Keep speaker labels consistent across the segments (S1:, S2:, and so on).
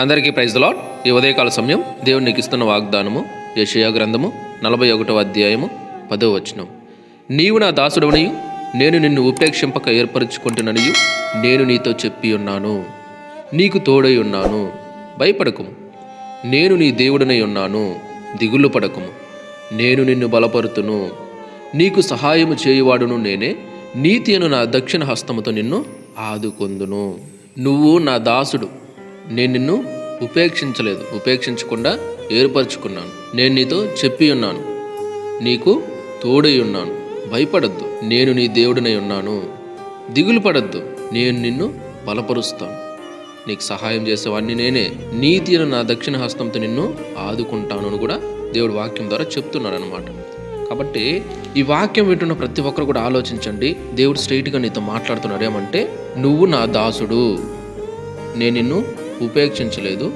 S1: అందరికీ praise lord ఈ ఉదయకాల సమయం దేవుడు నీకు ఇస్తున్న వాగ్దానము యషయా గ్రంథము నలభై ఒకటవ అధ్యాయము పదో వచనం. నీవు నా దాసుడవనియు నేను నిన్ను ఉపేక్షింపక ఏర్పరచుకుంటున్ననియు నేను నీతో చెప్పి ఉన్నాను. నీకు తోడై ఉన్నాను భయపడకుము. నేను నీ దేవుడనై ఉన్నాను దిగులు పడకుము. నేను నిన్ను బలపరుతును. నీకు సహాయము చేయువాడును నేనే నీతి అను నా దక్షిణ హస్తముతో నిన్ను ఆదుకొందును. నువ్వు నా దాసుడు. నేను నిన్ను ఉపేక్షించలేదు ఉపేక్షించకుండా ఏర్పరచుకున్నాను. నేను నీతో చెప్పి ఉన్నాను. నీకు తోడై ఉన్నాను. భయపడద్దు నేను నీ దేవుడినై ఉన్నాను. దిగులు పడద్దు నేను నిన్ను బలపరుస్తాను. నీకు సహాయం చేసేవాడిని నేనే. నీతి నా దక్షిణ హస్తంతో నిన్ను ఆదుకుంటాను అని కూడా దేవుడు వాక్యం ద్వారా చెప్తున్నాడు అనమాట కాబట్టి ఈ వాక్యం వింటున్న ప్రతి ఒక్కరు కూడా ఆలోచించండి దేవుడు స్ట్రైట్గా నీతో మాట్లాడుతున్నాడు ఏమంటే నువ్వు నా దాసుడు. నేను నిన్ను ఉపేక్షించలేదు.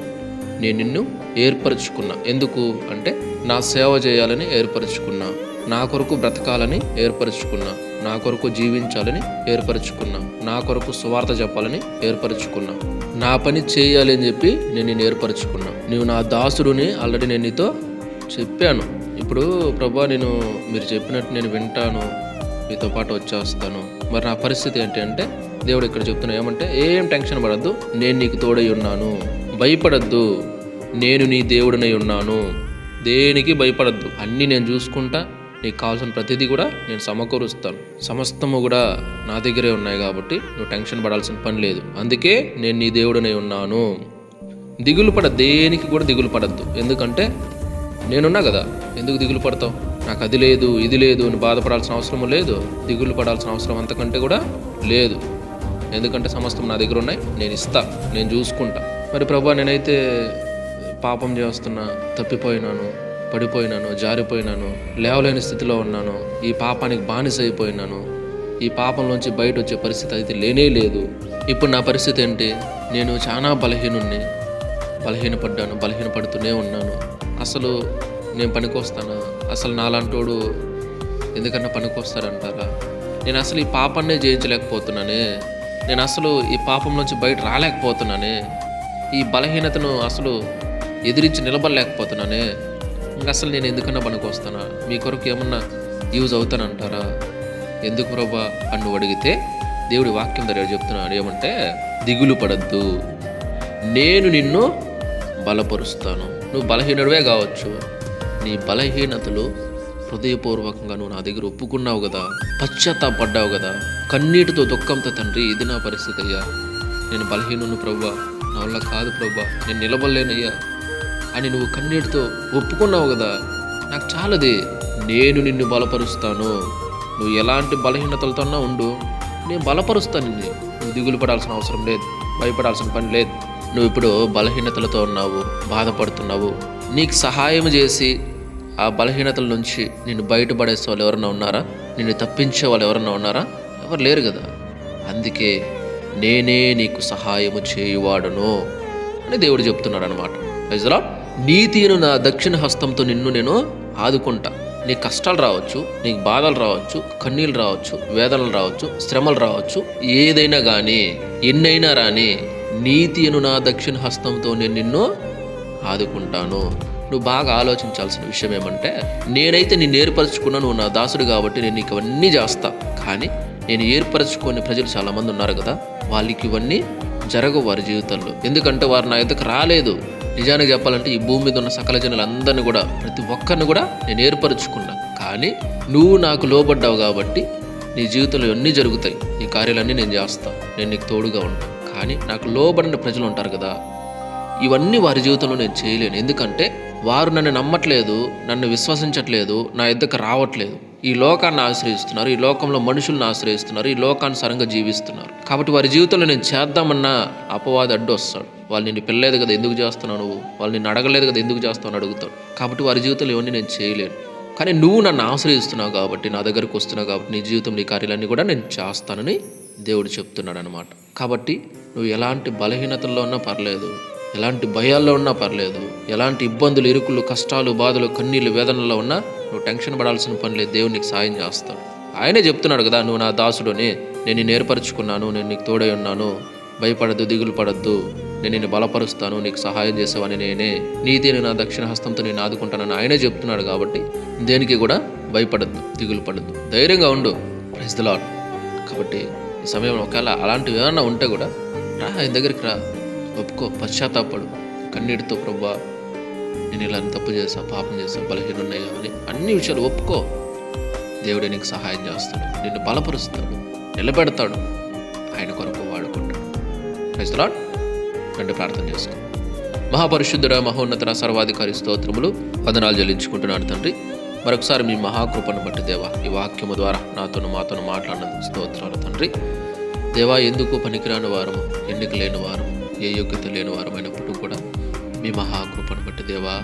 S1: నేను నిన్ను ఏర్పరచుకున్నా. ఎందుకు అంటే నా సేవ చేయాలని ఏర్పరచుకున్నా. నా కొరకు బ్రతకాలని ఏర్పరచుకున్నా. నా కొరకు జీవించాలని ఏర్పరచుకున్నా. నా కొరకు సువార్త చెప్పాలని ఏర్పరచుకున్నా. నా పని చేయాలి అని చెప్పి నేను నిన్ను ఏర్పరచుకున్నా. నువ్వు నా దాసుడుని ఆల్రెడీ నేను నీతో చెప్పాను. ఇప్పుడు ప్రభా నేను మీరు చెప్పినట్టు నేను వింటాను. మీతో పాటు వచ్చేస్తాను. మరి నా పరిస్థితి ఏంటి అంటే దేవుడు ఇక్కడ చెప్తున్నా ఏమంటే ఏం టెన్షన్ పడద్దు నేను నీకు తోడై ఉన్నాను భయపడద్దు నేను నీ దేవుడినై ఉన్నాను దేనికి భయపడద్దు అన్నీ నేను చూసుకుంటా నీకు కావాల్సిన ప్రతిదీ కూడా నేను సమకూరుస్తాను సమస్తము కూడా నా దగ్గరే ఉన్నాయి కాబట్టి నువ్వు టెన్షన్ పడాల్సిన పని లేదు అందుకే నేను నీ దేవుడినై ఉన్నాను. దిగులు పడ దేనికి కూడా దిగులు పడద్దు ఎందుకంటే నేనున్నా కదా ఎందుకు దిగులు పడతావు? నాకు అది లేదు ఇది లేదు అని బాధపడాల్సిన అవసరం లేదు. దిగులు పడాల్సిన అవసరం అంతకంటే కూడా లేదు. ఎందుకంటే సమస్తం నా దగ్గర ఉన్నాయి నేను ఇస్తా నేను చూసుకుంటా. మరి ప్రభా నేనైతే పాపం చేస్తున్నా తప్పిపోయినాను పడిపోయినాను జారిపోయినాను లేవలేని స్థితిలో ఉన్నాను ఈ పాపానికి బానిస అయిపోయినాను ఈ పాపంలోంచి బయట వచ్చే పరిస్థితి అయితే లేనే లేదు. ఇప్పుడు నా పరిస్థితి ఏంటి? నేను చాలా బలహీనుణ్ణి బలహీనపడ్డాను బలహీనపడుతూనే ఉన్నాను. అసలు నేను పనికొస్తానా? అసలు నాలాంటోడు ఎందుకన్నా పనికొస్తారంటారా నేను అసలు ఈ పాపాన్నే జయించలేకపోతున్నానే. నేను అసలు ఈ పాపం నుంచి బయట రాలేకపోతున్నానే. ఈ బలహీనతను అసలు ఎదిరించి నిలబడలేకపోతున్నానే. ఇంకా అసలు నేను ఎందుకన్నా పనికొస్తానా? మీ కొరకు ఏమన్నా యూజ్ అవుతానంటారా? ఎందుకు ప్రభా? అని నువ్వు అడిగితే దేవుడి వాక్యం దగ్గర చెప్తున్నాడు. ఏమంటే దిగులు పడద్దు. నేను నిన్ను బలపరుస్తాను. నువ్వు బలహీనుడివే కావచ్చు. నీ బలహీనతలు హృదయపూర్వకంగా నువ్వు నా దగ్గర ఒప్పుకున్నావు కదా పశ్చాత్తాపడ్డావు కదా కన్నీటితో దుఃఖంతో తండ్రి ఇది నా పరిస్థితి అయ్యా. నేను బలహీనను ప్రవ్వా నా వల్ల కాదు ప్రవ్వా నేను నిలబడలేనయ్యా అని నువ్వు కన్నీటితో ఒప్పుకున్నావు కదా నాకు చాలది నేను నిన్ను బలపరుస్తాను. నువ్వు ఎలాంటి బలహీనతలతోన్నా ఉండు నేను బలపరుస్తాను నిన్ను. నువ్వు దిగులు పడాల్సిన అవసరం లేదు భయపడాల్సిన పని లేదు. నువ్వు ఇప్పుడు బలహీనతలతో ఉన్నావు బాధపడుతున్నావు. నీకు సహాయం చేసి ఆ బలహీనతల నుంచి నిన్ను బయటపడేసే వాళ్ళు ఎవరైనా ఉన్నారా? నిన్ను తప్పించే వాళ్ళు ఎవరైనా ఉన్నారా? ఎవరు లేరు కదా. అందుకే నేనే నీకు సహాయము చేయువాడను అని దేవుడు చెప్తున్నాడు అనమాట ప్రజలా నీతిను నా దక్షిణ హస్తంతో నిన్ను నేను ఆదుకుంటా. నీకు కష్టాలు రావచ్చు నీకు బాధలు రావచ్చు కన్నీళ్ళు రావచ్చు వేదనలు రావచ్చు శ్రమలు రావచ్చు ఏదైనా కానీ ఎన్నైనా రాని నీతిను నా దక్షిణ హస్తంతో నేను నిన్ను ఆదుకుంటాను. నువ్వు బాగా ఆలోచించాల్సిన విషయం ఏమంటే నేనైతే నేను ఏర్పరచుకున్నా నువ్వు నా దాసుడు కాబట్టి నేను నీకు ఇవన్నీ చేస్తా. కానీ నేను ఏర్పరచుకునే ప్రజలు చాలామంది ఉన్నారు కదా వాళ్ళకి ఇవన్నీ జరగవు వారి జీవితంలో. ఎందుకంటే వారు నా ఎద్దకు రాలేదు. నిజానికి చెప్పాలంటే ఈ భూమి మీద ఉన్న సకల జనులందరినీ కూడా ప్రతి ఒక్కరిని కూడా నేను ఏర్పరచుకున్నా. కానీ నువ్వు నాకు లోబడ్డావు కాబట్టి నీ జీవితంలో ఇవన్నీ జరుగుతాయి. ఈ కార్యాలన్నీ నేను చేస్తాను నేను నీకు తోడుగా ఉంటాను కానీ నాకు లోబడిన ప్రజలు ఉంటారు కదా ఇవన్నీ వారి జీవితంలో నేను చేయలేను. ఎందుకంటే వారు నన్ను నమ్మట్లేదు నన్ను విశ్వసించట్లేదు నా ఇద్దరికి రావట్లేదు. ఈ లోకాన్ని ఆశ్రయిస్తున్నారు ఈ లోకంలో మనుషులను ఆశ్రయిస్తున్నారు ఈ లోకానుసారంగా జీవిస్తున్నారు. కాబట్టి వారి జీవితంలో నేను చేద్దామన్నా అపవాది అడ్డు వస్తాడు. వాళ్ళు నిన్ను పిల్లలేదు కదా ఎందుకు చేస్తున్నావు నువ్వు? వాళ్ళు నిన్ను అడగలేదు కదా ఎందుకు చేస్తావు అని అడుగుతాడు. కాబట్టి వారి జీవితంలో ఇవన్నీ నేను చేయలేను. కానీ నువ్వు నన్ను ఆశ్రయిస్తున్నావు కాబట్టి నా దగ్గరకు వస్తున్నావు కాబట్టి నీ జీవితం నీ కార్యాలన్నీ కూడా నేను చేస్తానని దేవుడు చెప్తున్నాడు అనమాట కాబట్టి నువ్వు ఎలాంటి బలహీనతల్లో ఉన్నా పర్లేదు. ఎలాంటి భయాల్లో ఉన్నా పర్లేదు. ఎలాంటి ఇబ్బందులు ఇరుకులు కష్టాలు బాధలు కన్నీళ్ళు వేదనల్లో ఉన్నా నువ్వు టెన్షన్ పడాల్సిన పని లేదు. దేవుడు నీకు సాయం చేస్తాడు. ఆయనే చెప్తున్నాడు కదా నువ్వు నా దాసుడని. నేను నేర్పరచుకున్నాను ఏర్పరచుకున్నాను. నేను నీకు తోడై ఉన్నాను. భయపడద్దు దిగులు పడద్దు. నేను నిన్ను బలపరుస్తాను. నీకు సహాయం చేసేవాని నేనే. నీతి నా దక్షిణ హస్తంతో నేను ఆదుకుంటానని ఆయనే చెప్తున్నాడు కాబట్టి దేనికి కూడా భయపడద్దు దిగులు పడద్దు. ధైర్యంగా ఉండు. ప్రైజ్ ద లాడ్ కాబట్టి ఈ సమయంలో ఒకవేళ అలాంటివి ఏమైనా ఉంటే కూడా రా ఆయన దగ్గరికి రా. ఒప్పుకో పశ్చాత్తాపడు. కన్నీటితో ప్రభా నేను ఇలా తప్పు చేసా పాపం చేసా బలహీనున్నాయా అని అన్ని విషయాలు ఒప్పుకో. దేవుడే నీకు సహాయం చేస్తాడు నిన్ను బలపరుస్తాడు నిలబెడతాడు. ఆయన కొరకు వాడుకుంటాడు క్రైస్తలాడ్ రెండు ప్రార్థన చేసుకో మహాపరిశుద్ధుడ మహోన్నతర సర్వాధికారి స్తోత్రములు వదనాలు చెల్లించుకుంటున్నాను తండ్రి. మరొకసారి మీ మహాకృపను బట్టి దేవా ఈ వాక్యము ద్వారా నాతోను మాతోను మాట్లాడినందుకు స్తోత్రాలు తండ్రి. దేవా ఎందుకు పనికిరాని వారము ఎన్నిక లేని వారము? ఏ యోగ్యత లేని వారమైనప్పుడు కూడా మీ మహాకృపను బట్టి దేవా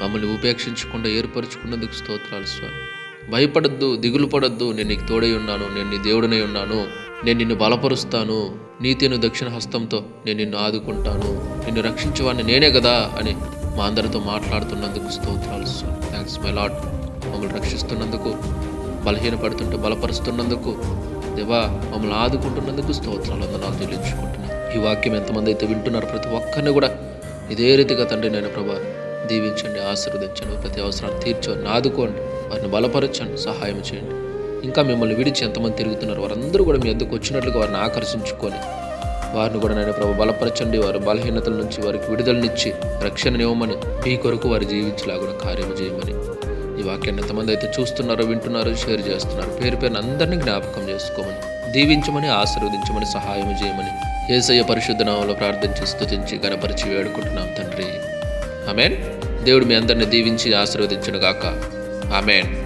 S1: మమ్మల్ని ఉపేక్షించకుండా ఏర్పరచుకున్నందుకు స్తోత్రాలు స్వామి. భయపడద్దు దిగులు పడద్దు నేను నీకు తోడై ఉన్నాను నేను నీ దేవుడనై ఉన్నాను నేను నిన్ను బలపరుస్తాను నీతిను దక్షిణ హస్తంతో నేను నిన్ను ఆదుకుంటాను నిన్ను రక్షించేవాడిని నేనే కదా అని మా అందరితో మాట్లాడుతున్నందుకు స్తోత్రాలు స్వామి. థ్యాంక్స్ మై లాడ్ మమ్మల్ని రక్షిస్తున్నందుకు బలహీనపడుతుంటే బలపరుస్తున్నందుకు దేవా మమ్మల్ని ఆదుకుంటున్నందుకు స్తోత్రాలు వందనాలు చెల్లించుకుంటున్నాను ఈ వాక్యం ఎంతమంది అయితే వింటున్నారు ప్రతి ఒక్కరిని కూడా ఇదే రీతిగా తండ్రి నేను ప్రభా దీవించండి ఆశీర్వదించండి ప్రతి అవసరాన్ని తీర్చండి ఆదుకోండి వారిని బలపరచండి సహాయం చేయండి. ఇంకా మిమ్మల్ని విడిచి ఎంతమంది తిరుగుతున్నారు వారందరూ కూడా మీ ఎందుకు వచ్చినట్లుగా వారిని ఆకర్షించుకొని వారిని కూడా నేను ప్రభు బలపరచండి వారి బలహీనతల నుంచి వారికి విడుదలనిచ్చి రక్షణనివ్వమని మీ కొరకు వారు కూడా కార్యం చేయమని ఈ వాక్యాన్ని ఎంతమంది అయితే చూస్తున్నారో వింటున్నారో షేర్ చేస్తున్నారు. పేరు పేరున అందరినీ జ్ఞాపకం చేసుకోమని దీవించమని ఆశీర్వదించమని సహాయం చేయమని ఏసయ్య పరిశుద్ధ నామంలో ప్రార్థించి స్థుతించి గణపరిచి వేడుకుంటున్నాం తండ్రి. ఆమెన్. దేవుడు మీ అందరిని దీవించి ఆశీర్వదించను గాక ఆమెన్.